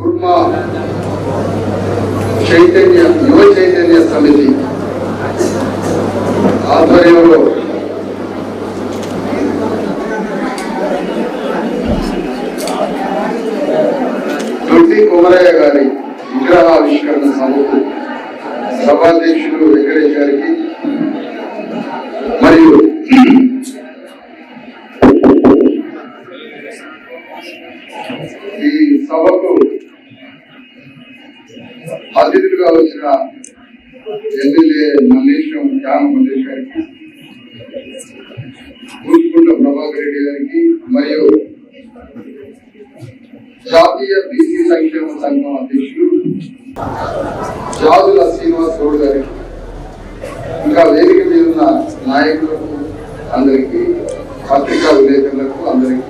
కుర్మ చైతన్య యువ చైతన్య సమితి ఆధ్వర్యంలో దొడ్డి కుమరయ్య గారి విగ్రహావిష్కరణ సభకు సభాధ్యక్షులు వెంకటేష్ గారికి మరియు ఈ సభకు అతిథులుగా వచ్చిన ఎమ్మెల్యే మల్లేశం శ్యామ మల్లేష్ గారికి కూచుకుంట ప్రభాకర్ రెడ్డి గారికి మరియు జాతీయ బీసీ సంక్షేమ సంఘం అధ్యక్షుడు జాదుల శ్రీనివాస్ గౌడ్ గారికి ఇంకా వేదిక మీద ఉన్న నాయకులకు అందరికీ పత్రికా విలేకరులకు అందరికీ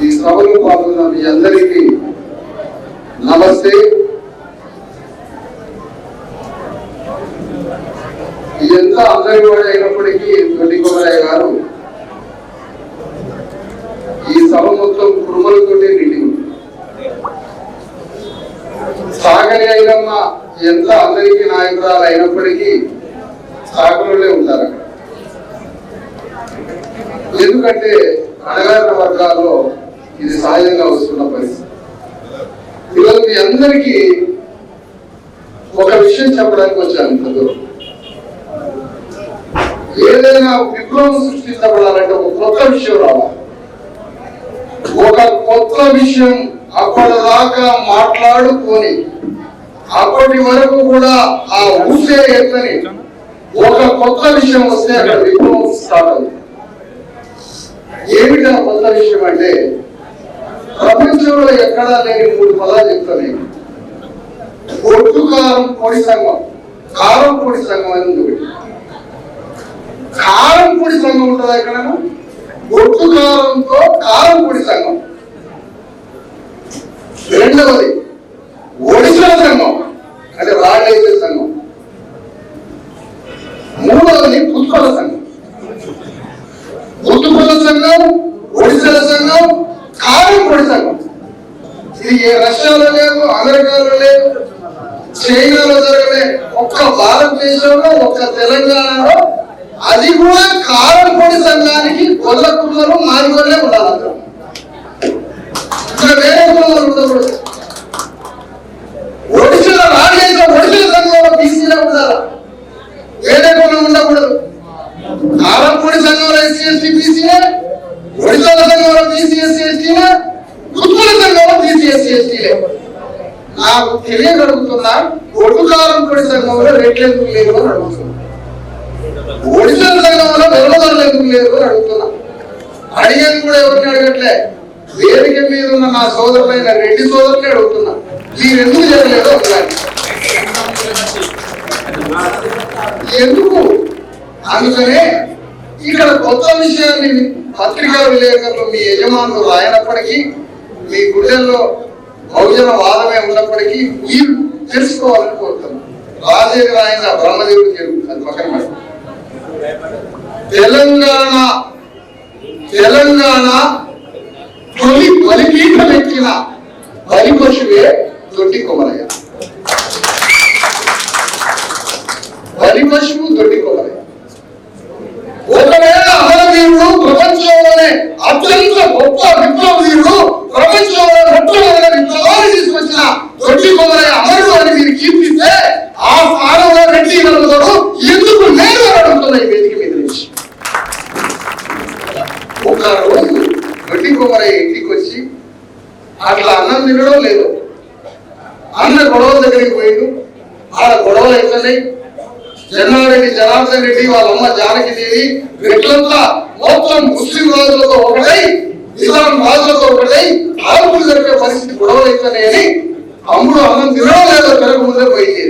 ఈ సభలో పాల్గొన్న మీ అందరికీ నమస్తే. ఎంత అందరి వాడు అయినప్పటికీ తొలి కొమరయ్య గారు. ఈ సభ మొత్తం కురుమలతోనే నిండి సాగరి అయినమ్మ ఎంత అందరికీ నాయకురాలు అయినప్పటికీ సాగరులే ఉంటారు. ఎందుకంటే అణగారిన వర్గాల్లో ఇది సహజంగా వస్తున్న పరిస్థితి. ఈరోజు మీ అందరికీ ఒక విషయం చెప్పడానికి వచ్చాను ఇంత ఏదైనా విప్లవం సృష్టించబడాలంటే ఒక కొత్త విషయం రావాలి. ఒక కొత్త విషయం అప్పటిదాకా మాట్లాడుకొని అప్పటి వరకు కూడా ఆ ఊసే ఎత్తని ఒక కొత్త విషయం వస్తే అక్కడ విప్లవం స్టార్ట్ అవుతుంది. ఏమిటి కొత్త విషయం అంటే ప్రపంచంలో ఎక్కడా లేని మూడు పదాలు చెప్తాను నేను. ఒడ్డు కారం పొడి సంఘం కారం పొడి సంఘం అని ఉంది. కారం పొడి సంఘం ఉంటుందా ఎక్కడ ఒడ్డు కారంతో కారం పొడి సంఘం. రెండవది ఒడిశా సంఘం అంటే రాళ్ళేసే సంఘం మూడవది పుష్పల సంఘం పుట్టుకుల సంఘం ఒడిశాల సంఘం కారం పొడి సంఘం ఇది ఏ రష్యాలో లేదు అమెరికాలో లేదు చైనాలో జరగలే ఒక్క భారతదేశంలో ఒక్క తెలంగాణలో అది కూడా కారం పొడి సంఘానికి గొల్ల కుమ్మలు మాదిగొల్లే ఉండాలి అందరూ ఇక్కడ వేరే కుమ్మలు ఉండకూడదు ఒడిశాలో రాజేసిన సంఘంలో బీసీలో ఉండాలి వేరే కులం ఉండకూడదు. కారంపూడి సంఘంలో ఎస్సీ ఎస్టీ బీసీనే ఒడిశాల సంఘంలో బీసీ ఎస్సీ ఎస్టీనే ఉత్పల సంఘంలో బీసీ ఎస్సీ ఎస్టీలే నాకు తెలియగలుగుతున్నా ఒడ్డు కారంపూడి సంఘంలో రేట్లు ఎందుకు అని అడుగుతున్నా. ఒడిశాల సంఘంలో నిలవదలు ఎందుకు లేవు అని అడుగుతున్నా. అడిగేది కూడా ఎవరిని అడగట్లే? వేదిక మీద ఉన్న నా సోదరులైన రెడ్డి సోదరుని అడుగుతున్నా మీరెందుకు జరగలేదు ఒకసారి? ఎందుకు? అందుకనే ఇక్కడ కొత్త విషయాన్ని పత్రికా విలేకరులు మీ యజమానులు రాయనప్పటికీ మీ గుండెల్లో బహుజన వాదమే ఉన్నప్పటికీ మీరు తెలుసుకోవాలని కోరుతున్నాను. రాజేవి రాయన బ్రహ్మదేవుడు చెరువు అది పక్కన తెలంగాణ வழிபசுவே தொட்டி குமரன் అన్నం తినడం లేదు. అన్న గొడవ దగ్గరికి పోయిండు. ఆడ గొడవలు ఎట్లనే జనారెడ్డి జనార్దన్ రెడ్డి వాళ్ళ అమ్మ జానకి దేవి రెడ్లంతా మొత్తం ముస్లిం రాజులతో ఒకటై ఇస్లాం రాజులతో ఒకటై ఆరుగురు జరిపే పరిస్థితి గొడవలు అని అమ్ముడు అన్నం తినడం లేదో పెరగ ముందే పోయింది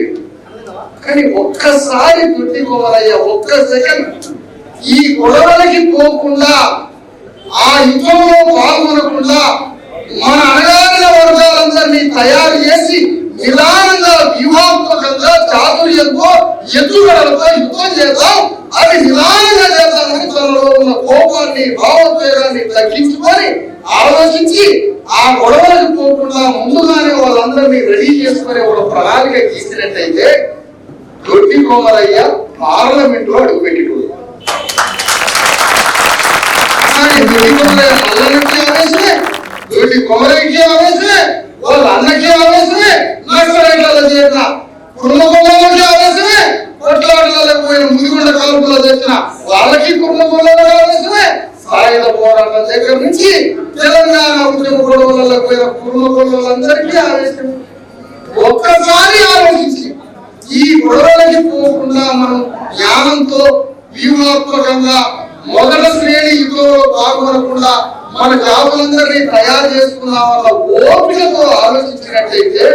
కానీ ఒక్కసారి పెట్టుకోవాలయ్యా ఒక్క సెకండ్. ఈ గొడవలకి పోకుండా ఆ యుద్ధంలో పాల్గొనకుండా మన అణగారిన వర్గాలందరినీ తయారు చేసి నిదానంగా వ్యూహాత్మకంగా చాతుర్యంతో ఎత్తుగడలతో యుద్ధం చేద్దాం. అది నిదానంగా చేద్దామని తనలో ఉన్న కోపాన్ని భావోద్వేగాన్ని తగ్గించుకొని ఆలోచించి ఆ గొడవలకు పోకుండా ముందుగానే వాళ్ళందరినీ రెడీ చేసుకునే ఒక ప్రణాళిక గీసినట్టయితే దొడ్డి కోమలయ్య పార్లమెంట్లో అడుగుపెట్టేటోడు కానీ దొడ్డి కొమరయ్య ఆవేశమే. దొడ్డి కొమరకి ఆవేశమే వాళ్ళ అన్నకి ఆవేశమే చేసిన. చేరిన కుటుంబంలోకి ఆవేశమే కొట్లాటలలో పోయిన ముదిగుండ కలుపులో తెచ్చిన వాళ్ళకి కుటుంబంలో ఆవేశమే సాయుధ పోరాటం దగ్గర నుంచి తెలంగాణ ఉద్యమ గొడవలలో పోయిన కుటుంబందరికీ ఆవేశం. ఒక్కసారి ఆలోచించి ఈ గొడవలకి పోకుండా మనం జ్ఞానంతో వ్యూహాత్మకంగా మొదట శ్రేణి యుద్ధంలో పాల్గొనకుండా మన జాబులందరినీ తయారు చేసుకున్న వల్ల ఓపికతో ఆలోచించినట్లయితే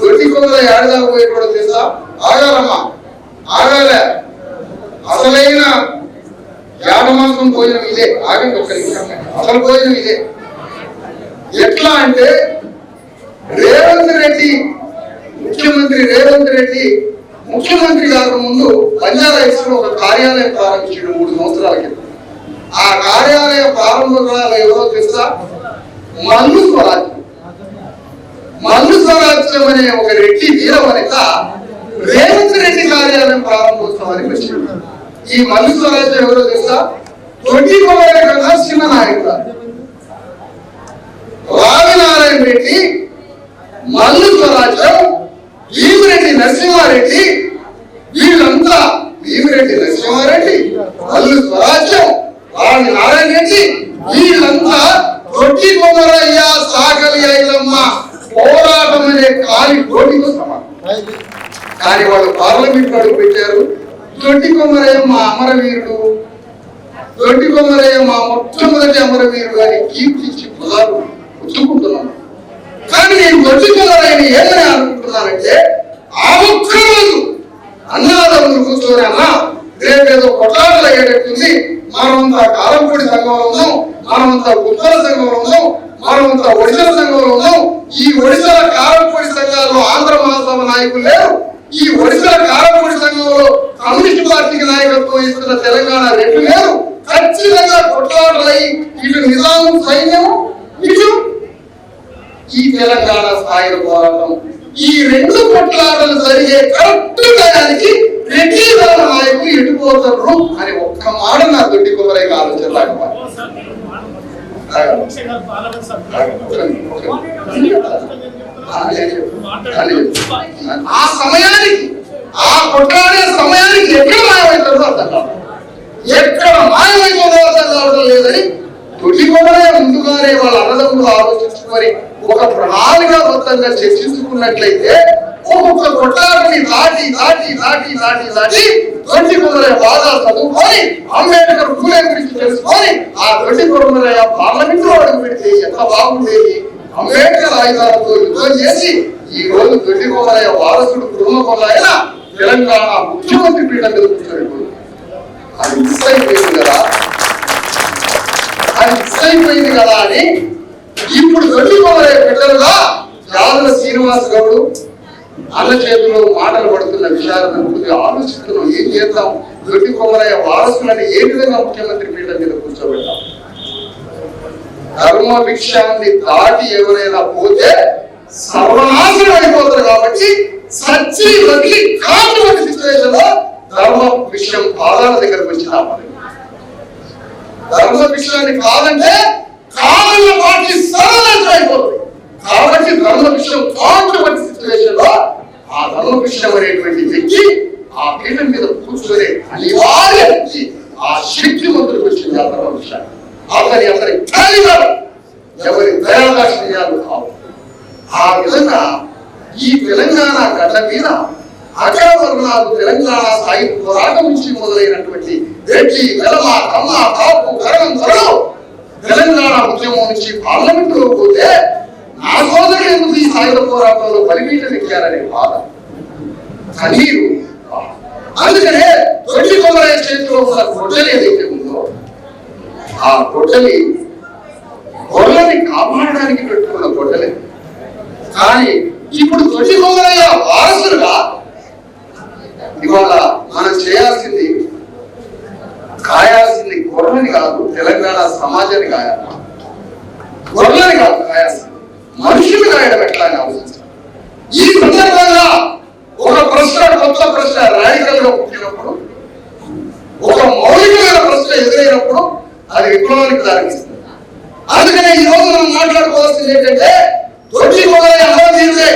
దొడ్డి కొందర ఏడదాకా పోయి కూడా తెలుసా? ఆగాలమ్మా. ఆగాలే. అసలైన యాగమాంసం భోజనం ఇదే? ఆగండి ఒక్క నిమిషం. అసలు భోజనం ఇదే. ఎట్లా అంటే రేవంత్ రెడ్డి ముఖ్యమంత్రి రేవంత్ రెడ్డి ముఖ్యమంత్రి కాక ముందు బంజారా లో ఒక కార్యాలయం ప్రారంభించాడు మూడు సంవత్సరాల క్రితం. ఆ కార్యాలయ ప్రారంభంలో ఎవరో తెలుసా? మల్లు స్వరాజ్యం. మల్లు స్వరాజ్యం అనే ఒక రెడ్డి వీర వనిత రేవంత్ రెడ్డి కార్యాలయం ప్రారంభోత్సవానికి వచ్చింది. ఈ మల్లు స్వరాజ్యం ఎవరో తెలుసా? తొట్టి కొలయ కన్నా చిన్న నాయకుడు. రావినారాయణ రెడ్డి మల్లు స్వరాజ్యం భీమిరెడ్డి నరసింహారెడ్డి వీళ్ళంతా భీమిరెడ్డి నరసింహారెడ్డి మల్లు స్వరాజ్యం. రావి నారాయణ రెడ్డి వీళ్ళంతా తొట్టి కొమరయ్య సాగలి ఐలమ్మ పోరాటం అనే కాలి కోటితో సమానం. కానీ వాళ్ళు పార్లమెంట్ అడుగు పెట్టారు తొట్టి కొమరయ్య మా అమరవీరుడు తొట్టి కొమరయ్య మా మొట్టమొదటి అమరవీరుడు అని కీర్తించి పొలాలు పుచ్చుకుంటున్నాం. కానీ నేను తొట్టి కొమరయ్యని ఏమని అనుకుంటున్నానంటే ఆ ఒక్క రోజు అన్నాదమ్ములు కూర్చోరే అన్నా రేపేదో కొట్లాటలు అయ్యేటట్టుంది. మనమంతా కాలంపూడి సంఘంలో ఉన్నాం. మనమంతా ఉత్తర సంఘంలో ఉన్నాం. మనమంతా ఒడిశా సంఘంలో ఉన్నాం. ఈ ఒడిశా కారంపూడి సంఘాల్లో ఆంధ్ర మహాసభ నాయకులు లేరు. ఈ ఒడిశా కారంపూడి సంఘంలో కమ్యూనిస్ట్ పార్టీకి నాయకత్వం ఇస్తున్న తెలంగాణ రెడ్లు లేరు. ఖచ్చితంగా కొట్లాటలై ఇటు నిజాం సైన్యం ఇటు ఈ తెలంగాణ స్థాయిలో పోరాటం. ఈ రెండు కొట్లాటలు జరిగే కరెక్ట్ టయానికి రెడ్డి నాయకు ఎటుపోతారు అని ఒక్క మాట నా దొడ్డి కుమరయ్య ఆలోచన ఆ సమయానికి ఆ కొట్లాడే సమయానికి ఎక్కడ మాయమవుతారో అర్థం కాదు. ఎక్కడ మాయమైపోతుందో అర్థం కావడం లేదని తొలి ముందుగానే వాళ్ళ అన్నదమ్ములు ఆలోచించుకొని ఒక ప్రణాళికాబద్ధంగా చర్చించుకున్నట్లయితే ఒక్కొక్క కొట్లాటని దాటి దాటి దాటి దాటి దాటి తొండి కొమరే వాదాలు చదువుకొని అంబేద్కర్ పూలే గురించి తెలుసుకొని ఆ తొండి కొమరే పార్లమెంట్లో అడుగు పెడితే ఎంత బాగుండేది? అంబేద్కర్ ఆయుధాలతో యుద్ధం చేసి ఈ రోజు తొండి కొమరయ్య వారసుడు కుటుంబ కొమరయ్య తెలంగాణ ముఖ్యమంత్రి పీఠం మీద కూర్చొని అది మిస్ అయిపోయింది కదా. అది మిస్ అయిపోయింది కదా అని ఇప్పుడు దొడ్డి కొమరయ్య యాదవ శ్రీనివాస్ గౌడు అన్న చేతిలో మాటలు పడుతున్న విషయాలను కొద్దిగా ఆలోచిస్తున్నాం. ఏం చేద్దాం? దొడ్డి కొమరయ్య వారసులని ఏ విధంగా ముఖ్యమంత్రి పీఠం మీద కూర్చోబెట్టాం ధర్మ భిక్షాన్ని దాటి ఎవరైనా పోతే సర్వనాశనం అయిపోతారు కాబట్టి సచ్చి వదిలి కాటువంటి సిచ్యువేషన్లో ధర్మ విషయం పాదాల దగ్గరకు వచ్చి రావాలి. ధర్మ కాదంటే కావాలన్న వాటి సరళంగా అయిపోతుంది కాబట్టి ధర్మభిక్షం కాంట్రవర్సీ సిచ్యువేషన్లో ఆ ధర్మభిక్షం అనేటువంటి వ్యక్తి ఆ పీఠం మీద కూర్చునే అనివార్య వ్యక్తి ఆ శక్తి మంత్రులకు వచ్చింది ఆ ధర్మ అతని అతని కాలిగారు ఎవరి దయాదాక్షిణ్యాలు కావు. ఆ విధంగా ఈ తెలంగాణ గడ్డ మీద అగ్రవర్ణాలు తెలంగాణ సాయుధ పోరాటం నుంచి మొదలైనటువంటి రెడ్డి వెలమ కమ్మ కాపు కరణం త్వరలో తెలంగాణ ఉద్యమం నుంచి పార్లమెంట్లో పోతే నా సోదరు ఎందుకు ఈ సాయుధ పోరాటంలో బలిపీఠం ఎక్కారనే బాధ? కనీరు అందుకనే తొలి కొమరయ్య చేతిలో ఉన్న గొడ్డలి ఏదైతే ఉందో ఆ గొడ్డలి గొర్రెని కాపాడడానికి పెట్టుకున్న గొడ్డలే. కానీ ఇప్పుడు తొలి కొమరయ్య వారసులుగా ఇవాళ మనం చేయాల్సింది కాయాల్సింది గొర్రెని కాదు తెలంగాణ సమాజాన్ని కాయాలి. గొర్రెని కాదు కాయాల్సింది. మనుషులు కాయడం ఎట్లా ఆలోచించాలి ఈ సందర్భంగా ఒక ప్రశ్న కొత్త ప్రశ్న రాడికల్గా పుట్టినప్పుడు ఒక మౌలికమైన ప్రశ్న ఎదురైనప్పుడు అది విప్లవానికి దారిస్తుంది అందుకనే ఈ రోజు మనం మాట్లాడుకోవాల్సింది ఏంటంటే తొట్టి కూడా అమలు తీరుదే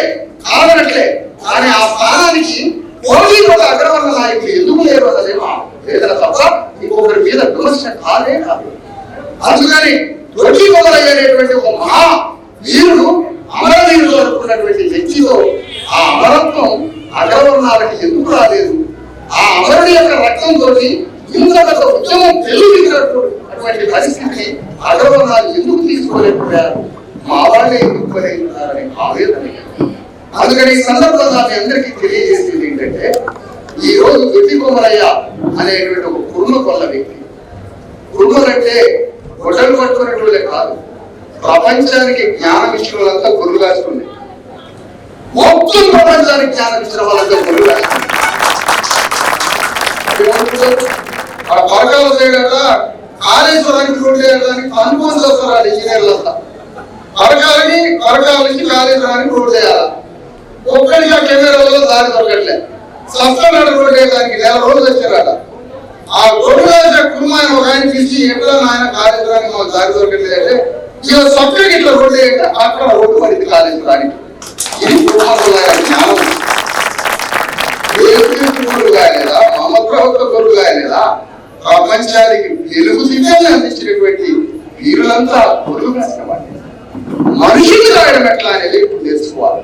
కాదనట్లే కానీ ఆ స్థానానికి పోటీ ఒక అగ్రవర్ణ నాయకులు ఎందుకు లేరు అన్నదేమో వేదన తప్ప ఇంకొకరి మీద విమర్శ కాదే కాదు. అందుకని దొడ్డి మొదలయ్యేటువంటి ఒక మహా వీరుడు అమరవీరుడు అనుకున్నటువంటి వ్యక్తిలో ఆ అమరత్వం అగ్రవర్ణాలకి ఎందుకు రాలేదు? ఆ అమరుడి యొక్క రక్తంతో ఇంత ఉద్యమం తెలుగునట్టు అటువంటి పరిస్థితిని అగ్రవర్ణాలు ఎందుకు తీసుకోలేకపోయారు? మా వాళ్ళే ఎందుకు పోలేకున్నారని ఆవేదన అందుకని ఈ సందర్భంలో మీ అందరికీ తెలియజేసేది ఏంటంటే ఈ రోజు గుడ్డి కొమరయ్య అనేటువంటి ఒక కుర్మ కొల్ల వ్యక్తి. కుర్మలంటే గొడ్డలు పట్టుకున్నట్లే కాదు. ప్రపంచానికి జ్ఞానం ఇచ్చిన వాళ్ళంతా గురువు రాసుకుంది మొత్తం ప్రపంచానికి జ్ఞానం ఇచ్చిన వాళ్ళంతా గురువు రాసుకుంది ఆ పరకాల సైడ్ కాళేశ్వరానికి రోడ్డు చేయడానికి అనుకోని వస్తారు ఇంజనీర్లంతా పరకాలని పరకాల నుంచి కాళేశ్వరానికి రోడ్డు చేయాలి? ఒక్కడిగా కెమెరాలలో దారి దొరకట్లే సస్తానాడు రోడ్డు వేయడానికి నెల రోజులు వచ్చారట ఆ రోడ్డు వేసే కుటుంబాన్ని ఒక ఆయన పిలిచి ఎట్లా నాయన కాళేశ్వరానికి మాకు దారి దొరకట్లేదు అంటే ఇక సక్కడికి ఇట్లా రోడ్డు వేయంటే అక్కడ రోడ్డు పడింది కాళేశ్వరానికి ఇది కుటుంబంలో జ్ఞానం దేవుడికి గొర్రెలు కాయలేదా మమ ప్రభుత్వ గొర్రెలు కాయలేదా ప్రపంచానికి వెలుగు దివ్యాన్ని అందించినటువంటి వీరులంతా గొర్రెలు కాసిన వాళ్ళు మనుషుల్ని రాయడం ఎట్లా అనేది ఇప్పుడు నేర్చుకోవాలి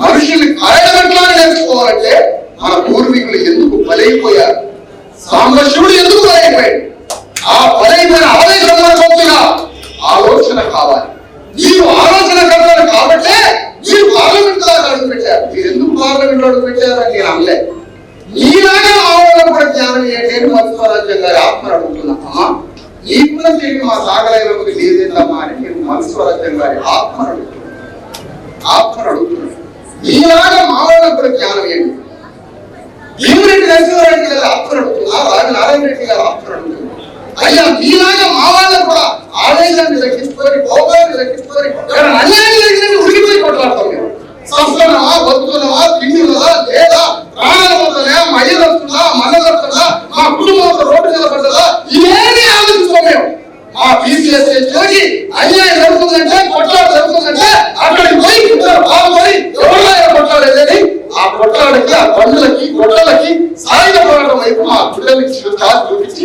మనుషుల్ని కాయడం ఎట్లా నేర్చుకోవాలంటే మన పూర్వీకులు ఎందుకు బలైపోయారు? సాంబశివుడు ఎందుకు బలైపోయాడు? ఆ బలైపోయిన ఆవేశం మనకొద్దుగా ఆలోచన కావాలి. నీవు ఆలోచన కలగాలి కాబట్టే మీరు పార్లమెంట్ దాకా అడుగు పెట్టారు. మీరు ఎందుకు పార్లమెంట్ అడుగు పెట్టారని నేను అనలే. మీలాగా ఆవరణ కూడా జ్ఞానం ఏంటి అని గారి ఆత్మ అడుగుతున్నా అమ్మా నీకున్న తిరిగి మా సాగలైనది లేదేందమ్మా అని నేను మత్స్వరాజ్యం గారి ఆత్మ అడుగుతున్నాను. ఆత్మ అడుగుతున్నాను. మీలాగా మావరణ కూడా జ్ఞానం ఏంటి భీమిరెడ్డి నరసింహారెడ్డి గారి ఆత్మ అడుగుతున్నా రాజు నారాయణ రెడ్డి గారి ఆత్మ అడుగుతున్నా అయ్యా మీలాగా మా వాళ్ళకు కూడా ఆవేశాన్ని తగ్గించుకొని కోపాన్ని తగ్గించుకొని ఇక్కడ అన్యాయం జరిగినట్టు ఉరికిపోయి కొట్లాడతాం మేము సంస్కరణమా బతుకున్నామా తిండినదా లేదా ప్రాణాలు పోతుందా మహిళ వస్తుందా మన వస్తుందా మా కుటుంబం రోడ్డు నిలబడ్డదా ఇవేమీ ఆలోచించుకోం మేము మా బీసీఎస్ జోగి అన్యాయం జరుగుతుందంటే కొట్లాట జరుగుతుందంటే అక్కడికి పోయి ఇద్దరు బండ్లకి గొడ్లకి సాయుధ పోరాటం వైపు మా పిల్లలకి కాదు చూపించి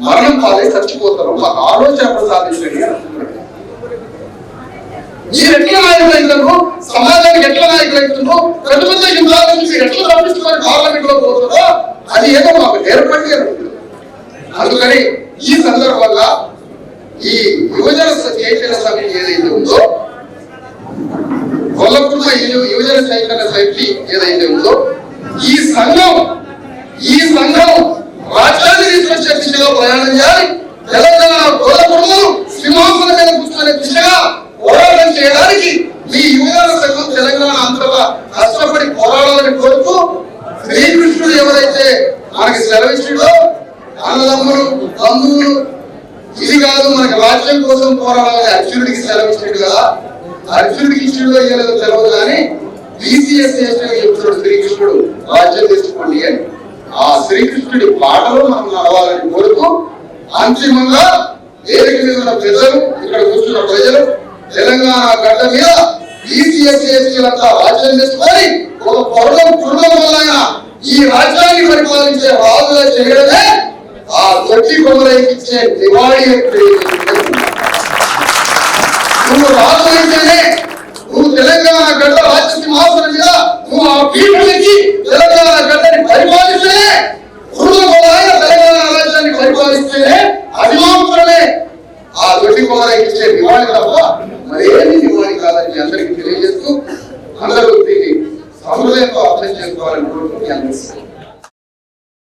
మరణం పాలై చచ్చిపోతారు. మా ఆలోచన ప్రసాదించండి మీరు ఎట్లా నాయకులు అవుతారు సమాజానికి ఎట్లా నాయకులు అవుతున్నారు పెద్ద పెద్ద యుద్ధాల నుంచి మీరు ఎట్లా తప్పించుకొని పార్లమెంట్లో పోతుందో అది ఏదో మాకు నేర్పండి అని అందుకని ఈ సందర్భంగా ఈ యువజన చైతన్య సమితి ఏదైతే ఉందో కొల్లకుర్మ యు- యువజన చైతన్య సమితి ఏదైతే ఉందో ఈ సంఘం ఈ సంఘం రాజ్యాన్ని తీసుకొచ్చే దిశగా ప్రయాణం చేయాలి. తెలంగాణ కొల్లకుర్మలు సింహాసనం మీద కూర్చునే దిశగా పోరాటం చేయడానికి మీ యువజన సంఘం తెలంగాణ అంతటా కష్టపడి పోరాడాలని కోరుతూ శ్రీకృష్ణుడు ఎవరైతే మనకి సెలవిచ్చిండో అన్నదమ్ములు బంధువులు ఇది కాదు మనకి రాజ్యం కోసం పోరాడాలని అర్జునుడికి సెలవిచ్చిండు కదా. అర్జునుడికి ఇచ్చిండో ఇయ్యలేదో తెలియదు కానీ బీసీఎస్ చెప్తున్నాడు శ్రీకృష్ణుడు రాజ్యం తీసుకోండి అని. ఆ శ్రీకృష్ణుడి పాటలో మనం నడవాలని కోరుతూ అంతిమంగా వేదిక మీద ఉన్న ప్రజలు ఇక్కడ కూర్చున్న ప్రజలు తెలంగాణ గడ్డ మీద బీసీఎస్ ఎస్టీలంతా రాజ్యం చేసుకొని ఒక పొరలో కుటుంబం వల్ల ఈ రాజ్యాన్ని పరిపాలించే రాజుగా చేయడమే ఆ దొడ్డి కొమ్మలైకిచ్చే దివాళి నువ్వు రాజు అయితేనే నువ్వు తెలంగాణ గడ్డ మీద నువ్వు తెలంగాణ గడ్డని పరిపాలిస్తేనే తెలంగాణ రాజ్యాన్ని పరిపాలిస్తేనే అది మాత్రమే ఆ దొడ్డి కొమ్మలకి ఇచ్చే నివాళి తప్ప మరేమి నివాళి కాదని అందరికీ తెలియజేస్తూ అందరూ దీన్ని సమృద్ధంగా అర్థం చేసుకోవాలని కోరుకుంటూ